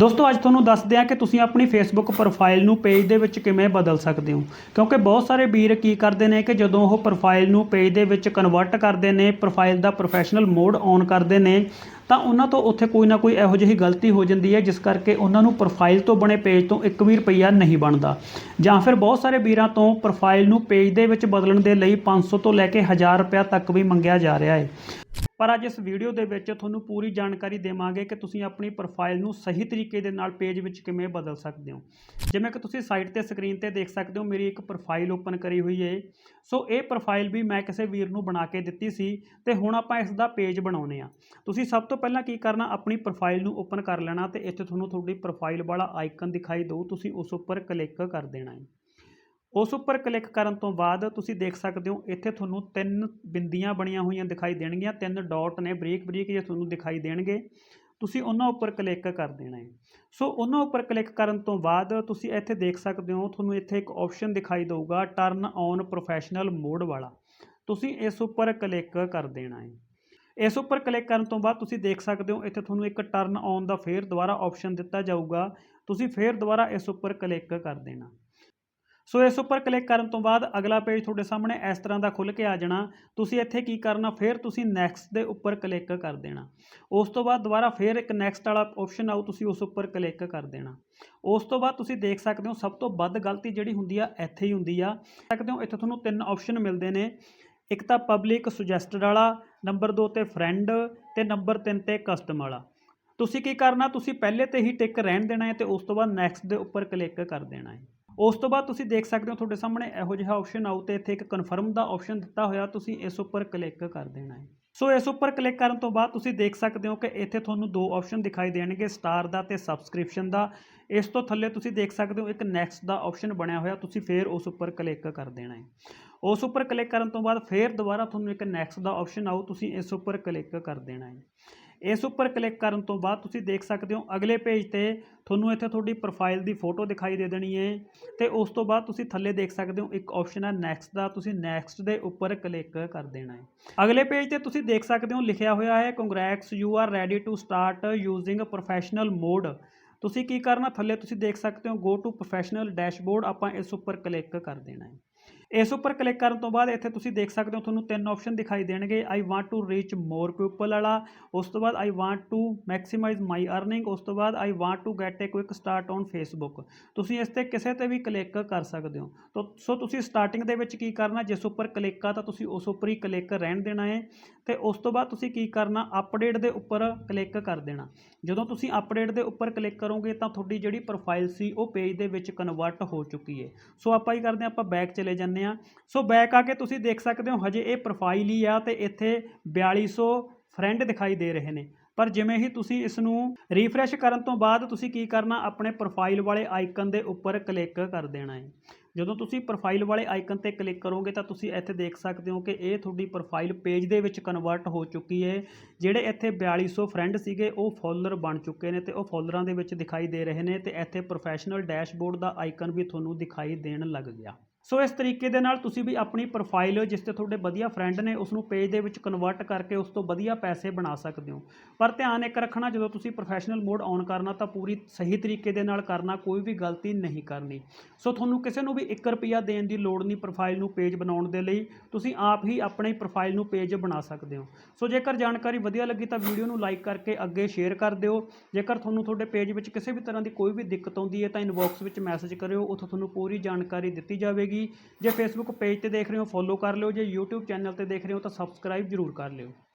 ਦੋਸਤੋ, ਅੱਜ ਤੁਹਾਨੂੰ ਦੱਸਦੇ ਹਾਂ ਕਿ ਤੁਸੀਂ ਆਪਣੀ ਫੇਸਬੁੱਕ ਪ੍ਰੋਫਾਈਲ ਨੂੰ ਪੇਜ ਦੇ ਵਿੱਚ ਕਿਵੇਂ ਬਦਲ ਸਕਦੇ ਹੋ। ਕਿਉਂਕਿ ਬਹੁਤ ਸਾਰੇ ਵੀਰ ਕੀ ਕਰਦੇ ਨੇ ਕਿ ਜਦੋਂ ਉਹ ਪ੍ਰੋਫਾਈਲ ਨੂੰ ਪੇਜ ਦੇ ਵਿੱਚ ਕਨਵਰਟ ਕਰਦੇ ਨੇ ਪ੍ਰੋਫਾਈਲ ਦਾ ਪ੍ਰੋਫੈਸ਼ਨਲ ਮੋਡ ਔਨ ਕਰਦੇ ਨੇ, ਤਾਂ ਉਹਨਾਂ ਤੋਂ ਉੱਥੇ ਕੋਈ ਨਾ ਕੋਈ ਇਹੋ ਜਿਹੀ ਗਲਤੀ ਹੋ ਜਾਂਦੀ ਹੈ, ਜਿਸ ਕਰਕੇ ਉਹਨਾਂ ਨੂੰ ਪ੍ਰੋਫਾਈਲ ਤੋਂ ਬਣੇ ਪੇਜ ਤੋਂ ਇੱਕ ਵੀ ਰੁਪਈਆ ਨਹੀਂ ਬਣਦਾ। ਜਾਂ ਫਿਰ ਬਹੁਤ ਸਾਰੇ ਵੀਰਾਂ ਤੋਂ ਪ੍ਰੋਫਾਈਲ ਨੂੰ ਪੇਜ ਦੇ ਵਿੱਚ ਬਦਲਣ ਦੇ ਲਈ 500 ਤੋਂ ਲੈ ਕੇ 1000 ਰੁਪਇਆ ਤੱਕ ਵੀ ਮੰਗਿਆ ਜਾ ਰਿਹਾ ਹੈ। ਪਰ ਅੱਜ ਇਸ ਵੀਡੀਓ ਦੇ ਵਿੱਚ ਤੁਹਾਨੂੰ ਪੂਰੀ ਜਾਣਕਾਰੀ ਦੇਵਾਂਗੇ ਕਿ ਤੁਸੀਂ ਆਪਣੀ ਪ੍ਰੋਫਾਈਲ ਨੂੰ ਸਹੀ ਤਰੀਕੇ ਦੇ ਨਾਲ ਪੇਜ ਵਿੱਚ ਕਿਵੇਂ ਬਦਲ ਸਕਦੇ ਹੋ। ਜਿਵੇਂ ਕਿ ਤੁਸੀਂ ਸਾਈਟ ਤੇ ਸਕਰੀਨ ਤੇ ਦੇਖ ਸਕਦੇ ਹੋ, ਮੇਰੀ ਇੱਕ ਪ੍ਰੋਫਾਈਲ ਓਪਨ ਕਰੀ ਹੋਈ ਹੈ ਸੋ ਇਹ ਪ੍ਰੋਫਾਈਲ ਵੀ ਮੈਂ ਕਿਸੇ ਵੀਰ ਨੂੰ ਬਣਾ ਕੇ ਦਿੱਤੀ ਸੀ ਤੇ ਹੁਣ ਆਪਾਂ ਇਸ ਦਾ ਪੇਜ ਬਣਾਉਨੇ ਆ ਤੁਸੀਂ ਸਭ ਤੋਂ ਪਹਿਲਾਂ ਕੀ ਕਰਨਾ, ਆਪਣੀ ਪ੍ਰੋਫਾਈਲ ਨੂੰ ਓਪਨ ਕਰ ਲੈਣਾ ਤੇ ਇੱਥੇ ਤੁਹਾਨੂੰ ਤੁਹਾਡੀ ਪ੍ਰੋਫਾਈਲ ਵਾਲਾ ਆਈਕਨ ਦਿਖਾਈ ਦਿਓ ਤੁਸੀਂ ਉਸ ਉੱਪਰ ਕਲਿੱਕ ਕਰ ਦੇਣਾ ਹੈ। ਉਸ ਉੱਪਰ ਕਲਿੱਕ ਕਰਨ ਤੋਂ ਬਾਅਦ ਤੁਸੀਂ ਦੇਖ ਸਕਦੇ ਹੋ, ਇੱਥੇ ਤੁਹਾਨੂੰ ਤਿੰਨ ਬਿੰਦੀਆਂ ਬਣੀਆਂ ਹੋਈਆਂ ਦਿਖਾਈ ਦੇਣਗੀਆਂ, ਤਿੰਨ ਡਾਟ ਨੇ, ਬਰੀਕ ਬਰੀਕ ਜੇ ਤੁਹਾਨੂੰ ਦਿਖਾਈ ਦੇਣਗੇ। ਤੁਸੀਂ ਉਹਨਾਂ ਉੱਪਰ ਕਲਿੱਕ ਕਰ ਦੇਣਾ ਹੈ। ਸੋ ਉਹਨਾਂ ਉੱਪਰ ਕਲਿੱਕ ਕਰਨ ਤੋਂ ਬਾਅਦ ਤੁਸੀਂ ਇੱਥੇ ਦੇਖ ਸਕਦੇ ਹੋ, ਤੁਹਾਨੂੰ ਇੱਥੇ ਇੱਕ ਆਪਸ਼ਨ ਦਿਖਾਈ ਦੇਊਗਾ ਟਰਨ ਔਨ ਪ੍ਰੋਫੈਸ਼ਨਲ ਮੋਡ ਵਾਲਾ। ਤੁਸੀਂ ਇਸ ਉੱਪਰ ਕਲਿੱਕ ਕਰ ਦੇਣਾ ਹੈ। ਇਸ ਉੱਪਰ ਕਲਿੱਕ ਕਰਨ ਤੋਂ ਬਾਅਦ ਤੁਸੀਂ ਦੇਖ ਸਕਦੇ ਹੋ, ਇੱਥੇ ਤੁਹਾਨੂੰ ਇੱਕ ਟਰਨ ਔਨ ਦਾ ਫੇਰ ਦੁਬਾਰਾ ਆਪਸ਼ਨ ਦਿੱਤਾ ਜਾਊਗਾ। ਤੁਸੀਂ ਫੇਰ ਦੁਬਾਰਾ ਇਸ ਉੱਪਰ ਕਲਿੱਕ ਕਰ ਦੇਣਾ। ਸੋ ਇਸ ਉੱਪਰ ਕਲਿੱਕ ਕਰਨ ਤੋਂ ਬਾਅਦ ਅਗਲਾ ਪੇਜ ਤੁਹਾਡੇ ਸਾਹਮਣੇ ਇਸ ਤਰ੍ਹਾਂ ਦਾ ਖੁੱਲ ਕੇ ਆ ਜਾਣਾ। ਤੁਸੀਂ ਇੱਥੇ ਕੀ ਕਰਨਾ, ਫਿਰ ਤੁਸੀਂ ਨੈਕਸਟ ਦੇ ਉੱਪਰ ਕਲਿੱਕ ਕਰ ਦੇਣਾ। ਉਸ ਤੋਂ ਬਾਅਦ ਦੁਬਾਰਾ ਫਿਰ ਇੱਕ ਨੈਕਸਟ ਵਾਲਾ ਆਪਸ਼ਨ ਆਊ, ਤੁਸੀਂ ਉਸ ਉੱਪਰ ਕਲਿੱਕ ਕਰ ਦੇਣਾ। ਉਸ ਤੋਂ ਬਾਅਦ ਤੁਸੀਂ ਦੇਖ ਸਕਦੇ ਹੋ ਸਭ ਤੋਂ ਵੱਧ ਗਲਤੀ ਜਿਹੜੀ ਹੁੰਦੀ ਆ, ਇੱਥੇ ਹੀ ਹੁੰਦੀ ਆ। ਸਕਦੇ ਹੋ, ਇੱਥੇ ਤੁਹਾਨੂੰ ਤਿੰਨ ਆਪਸ਼ਨ ਮਿਲਦੇ ਨੇ। ਇੱਕ ਤਾਂ ਪਬਲਿਕ ਸੁਜੈਸਟਡ ਵਾਲਾ ਨੰਬਰ 2 ਤੇ ਫਰੈਂਡ ਤੇ ਨੰਬਰ 3 ਤੇ ਕਸਟਮ ਵਾਲਾ। ਤੁਸੀਂ ਕੀ ਕਰਨਾ, ਤੁਸੀਂ ਪਹਿਲੇ ਤੇ ਹੀ ਟਿਕ ਰਹਿਣ ਦੇਣਾ ਹੈ ਤੇ ਉਸ ਤੋਂ ਬਾਅਦ ਨੈਕਸਟ ਦੇ ਉੱਪਰ ਕਲਿੱਕ ਕਰ ਦੇਣਾ ਹੈ। ਉਸ ਤੋਂ ਬਾਅਦ ਤੁਸੀਂ ਦੇਖ ਸਕਦੇ ਹੋ ਤੁਹਾਡੇ ਸਾਹਮਣੇ ਇਹੋ ਜਿਹਾ ਆਪਸ਼ਨ ਆਊ ਤੇ ਇੱਥੇ ਇੱਕ ਕਨਫਰਮ ਦਾ ਆਪਸ਼ਨ ਦਿੱਤਾ ਹੋਇਆ, ਤੁਸੀਂ ਇਸ ਉੱਪਰ ਕਲਿੱਕ ਕਰ ਦੇਣਾ ਹੈ। ਸੋ ਇਸ ਉੱਪਰ ਕਲਿੱਕ ਕਰਨ ਤੋਂ ਬਾਅਦ ਤੁਸੀਂ ਦੇਖ ਸਕਦੇ ਹੋ ਕਿ ਇੱਥੇ ਤੁਹਾਨੂੰ ਦੋ ਆਪਸ਼ਨ ਦਿਖਾਈ ਦੇਣਗੇ ਸਟਾਰ ਦਾ ਤੇ ਸਬਸਕ੍ਰਿਪਸ਼ਨ ਦਾ। ਇਸ ਤੋਂ ਥੱਲੇ ਤੁਸੀਂ ਦੇਖ ਸਕਦੇ ਹੋ ਇੱਕ ਨੈਕਸਟ ਦਾ ਆਪਸ਼ਨ ਬਣਿਆ ਹੋਇਆ, ਤੁਸੀਂ ਫੇਰ ਉਸ ਉੱਪਰ ਕਲਿੱਕ ਕਰ ਦੇਣਾ ਹੈ। ਉਸ ਉੱਪਰ ਕਲਿੱਕ ਕਰਨ ਤੋਂ ਬਾਅਦ ਫੇਰ ਦੁਬਾਰਾ ਤੁਹਾਨੂੰ ਇੱਕ ਨੈਕਸਟ ਦਾ ਆਪਸ਼ਨ ਆਊ, ਤੁਸੀਂ ਇਸ ਉੱਪਰ ਕਲਿੱਕ ਕਰ ਦੇਣਾ ਹੈ। ਇਸ ਉੱਪਰ ਕਲਿੱਕ ਕਰਨ ਤੋਂ ਬਾਅਦ ਤੁਸੀਂ ਦੇਖ ਸਕਦੇ ਹੋ ਅਗਲੇ ਪੇਜ ਤੇ ਤੁਹਾਨੂੰ ਇੱਥੇ ਤੁਹਾਡੀ ਪ੍ਰੋਫਾਈਲ ਦੀ ਫੋਟੋ ਦਿਖਾਈ ਦੇ ਦੇਣੀ ਹੈ ਤੇ ਉਸ ਤੋਂ ਬਾਅਦ ਤੁਸੀਂ ਥੱਲੇ ਦੇਖ ਸਕਦੇ ਹੋ ਇੱਕ ਆਪਸ਼ਨ ਹੈ ਨੈਕਸਟ ਦਾ, ਤੁਸੀਂ ਨੈਕਸਟ ਦੇ ਉੱਪਰ ਕਲਿੱਕ ਕਰ ਦੇਣਾ ਹੈ। ਅਗਲੇ ਪੇਜ ਤੇ ਤੁਸੀਂ ਦੇਖ ਸਕਦੇ ਹੋ ਲਿਖਿਆ ਹੋਇਆ ਹੈ congrats you are ready to start using professional mode ਤੁਸੀਂ ਕੀ ਕਰਨਾ? ਥੱਲੇ ਤੁਸੀਂ ਦੇਖ ਸਕਦੇ ਹੋ ਗੋ ਟੂ ਪ੍ਰੋਫੈਸ਼ਨਲ ਡੈਸ਼ਬੋਰਡ ਆਪਾਂ ਇਸ ਉੱਪਰ ਕਲਿੱਕ ਕਰ ਦੇਣਾ ਹੈ। ਇਸ ਉੱਪਰ ਕਲਿੱਕ ਕਰਨ ਤੋਂ ਬਾਅਦ ਇੱਥੇ ਤੁਸੀਂ ਦੇਖ ਸਕਦੇ ਹੋ, ਤੁਹਾਨੂੰ ਤਿੰਨ ਆਪਸ਼ਨ ਦਿਖਾਈ ਦੇਣਗੇ। I want to reach more people ਵਾਲਾ, ਉਸ ਤੋਂ ਬਾਅਦ I want to maximise my earning ਉਸ ਤੋਂ ਬਾਅਦ I want to get a quick start on Facebook ਤੁਸੀਂ ਇਸ ਤੇ ਕਿਸੇ ਤੇ ਵੀ ਕਲਿੱਕ ਕਰ ਸਕਦੇ ਹੋ। ਤੋ, ਸੋ ਤੁਸੀਂ ਸਟਾਰਟਿੰਗ ਦੇ ਵਿੱਚ ਕੀ ਕਰਨਾ, ਜਿਸ ਉੱਪਰ ਕਲਿੱਕ ਆ ਤਾਂ ਤੁਸੀਂ ਉਸ ਉੱਪਰ ਹੀ ਕਲਿੱਕ ਰਹਿਣ ਦੇਣਾ ਹੈ। ਤੇ ਉਸ ਤੋਂ ਬਾਅਦ ਤੁਸੀਂ ਕੀ ਕਰਨਾ ਅਪਡੇਟ ਦੇ ਉੱਪਰ ਕਲਿੱਕ ਕਰ ਦੇਣਾ। ਜਦੋਂ ਤੁਸੀਂ ਅਪਡੇਟ ਦੇ ਉੱਪਰ ਕਲਿੱਕ ਕਰੋਗੇ ਤਾਂ ਤੁਹਾਡੀ ਜਿਹੜੀ ਪ੍ਰੋਫਾਈਲ ਸੀ, ਉਹ ਪੇਜ ਦੇ ਵਿੱਚ ਕਨਵਰਟ ਹੋ ਚੁੱਕੀ ਹੈ। ਸੋ ਆਪਾਂ ਹੀ ਕਰਦੇ ਹਾਂ, ਆਪਾਂ ਬੈਕ ਚਲੇ ਜਾਂਦੇ ਹਾਂ। ਸੋ ਬੈਕ ਆ ਕੇ ਤੁਸੀਂ ਦੇਖ ਸਕਦੇ ਹੋ, ਹਜੇ ਇਹ ਪ੍ਰੋਫਾਈਲ ਹੀ ਆ ਤੇ ਇੱਥੇ 4200 ਫਰੈਂਡ ਦਿਖਾਈ ਦੇ ਰਹੇ ਨੇ। ਪਰ ਜਿਵੇਂ ਹੀ ਤੁਸੀਂ ਇਸ ਨੂੰ ਰੀਫਰੈਸ਼ ਕਰਨ ਤੋਂ ਬਾਅਦ ਤੁਸੀਂ ਕੀ ਕਰਨਾ, ਆਪਣੇ ਪ੍ਰੋਫਾਈਲ ਵਾਲੇ ਆਈਕਨ ਦੇ ਉੱਪਰ ਕਲਿੱਕ ਕਰ ਦੇਣਾ ਹੈ। ਜਦੋਂ ਤੁਸੀਂ ਪ੍ਰੋਫਾਈਲ ਵਾਲੇ ਆਈਕਨ ਤੇ ਕਲਿੱਕ ਕਰੋਗੇ ਤਾਂ ਤੁਸੀਂ ਇੱਥੇ ਦੇਖ ਸਕਦੇ ਹੋ ਕਿ ਇਹ ਤੁਹਾਡੀ ਪ੍ਰੋਫਾਈਲ ਪੇਜ ਦੇ ਵਿੱਚ ਕਨਵਰਟ ਹੋ ਚੁੱਕੀ ਹੈ। ਜਿਹੜੇ ਇੱਥੇ 4200 ਫਰੈਂਡ ਸੀਗੇ, ਉਹ ਫੋਲੋਅਰ ਬਣ ਚੁੱਕੇ ਨੇ ਤੇ ਉਹ ਫੋਲੋਅਰਾਂ ਦੇ ਵਿੱਚ ਦਿਖਾਈ ਦੇ ਰਹੇ ਨੇ ਤੇ ਇੱਥੇ ਪ੍ਰੋਫੈਸ਼ਨਲ ਡੈਸ਼ਬੋਰਡ ਦਾ ਆਈਕਨ ਵੀ ਤੁਹਾਨੂੰ ਦਿਖਾਈ ਦੇਣ ਲੱਗ ਗਿਆ। ਸੋ ਇਸ ਤਰੀਕੇ ਦੇ ਨਾਲ ਤੁਸੀਂ ਵੀ ਆਪਣੀ ਪ੍ਰੋਫਾਈਲ ਜਿਸ ਤੇ ਤੁਹਾਡੇ ਵਧੀਆ ਫਰੈਂਡ ਨੇ ਉਸ ਨੂੰ ਪੇਜ ਦੇ ਵਿੱਚ ਕਨਵਰਟ ਕਰਕੇ ਉਸ ਤੋਂ ਵਧੀਆ ਪੈਸੇ ਬਣਾ ਸਕਦੇ ਹੋ। ਪਰ ਧਿਆਨ ਇੱਕ ਰੱਖਣਾ, ਜਦੋਂ ਤੁਸੀਂ ਪ੍ਰੋਫੈਸ਼ਨਲ ਮੋਡ ਔਨ ਕਰਨਾ, ਤਾਂ ਪੂਰੀ ਸਹੀ ਤਰੀਕੇ ਦੇ ਨਾਲ ਕਰਨਾ ਕੋਈ ਵੀ ਗਲਤੀ ਨਹੀਂ ਕਰਨੀ। ਸੋ ਤੁਹਾਨੂੰ ਕਿਸੇ ਨੂੰ ਵੀ 1 ਰੁਪਿਆ ਦੇਣ ਦੀ ਲੋੜ ਨਹੀਂ ਪ੍ਰੋਫਾਈਲ ਨੂੰ ਪੇਜ ਬਣਾਉਣ ਦੇ ਲਈ। ਤੁਸੀਂ ਆਪ ਹੀ ਆਪਣੀ ਪ੍ਰੋਫਾਈਲ ਨੂੰ ਪੇਜ ਬਣਾ ਸਕਦੇ ਹੋ। ਸੋ ਜੇਕਰ ਜਾਣਕਾਰੀ ਵਧੀਆ ਲੱਗੀ ਤਾਂ ਵੀਡੀਓ ਨੂੰ ਲਾਈਕ ਕਰਕੇ ਅੱਗੇ ਸ਼ੇਅਰ ਕਰ ਦਿਓ। ਜੇਕਰ ਤੁਹਾਨੂੰ ਤੁਹਾਡੇ ਪੇਜ ਵਿੱਚ ਕਿਸੇ ਵੀ ਤਰ੍ਹਾਂ ਦੀ ਕੋਈ ਵੀ ਦਿੱਕਤ ਆਉਂਦੀ ਹੈ ਤਾਂ ਇਨਬਾਕਸ ਵਿੱਚ ਮੈਸੇਜ ਕਰਿਓ। ਉੱਥੋਂ ਤੁਹਾਨੂੰ ਪੂਰੀ ਜਾਣਕਾਰੀ ਦਿੱਤੀ ਜਾਵੇਗੀ। ਜੇ ਫੇਸਬੁੱਕ ਪੇਜ ਤੇ ਦੇਖ ਰਹੇ ਹੋ ਫੋਲੋ ਕਰ ਲਿਓ। ਜੇ YouTube ਚੈਨਲ ਤੇ ਦੇਖ ਰਹੇ ਹੋ, ਤਾਂ ਸਬਸਕ੍ਰਾਈਬ ਜ਼ਰੂਰ ਕਰ ਲਿਓ।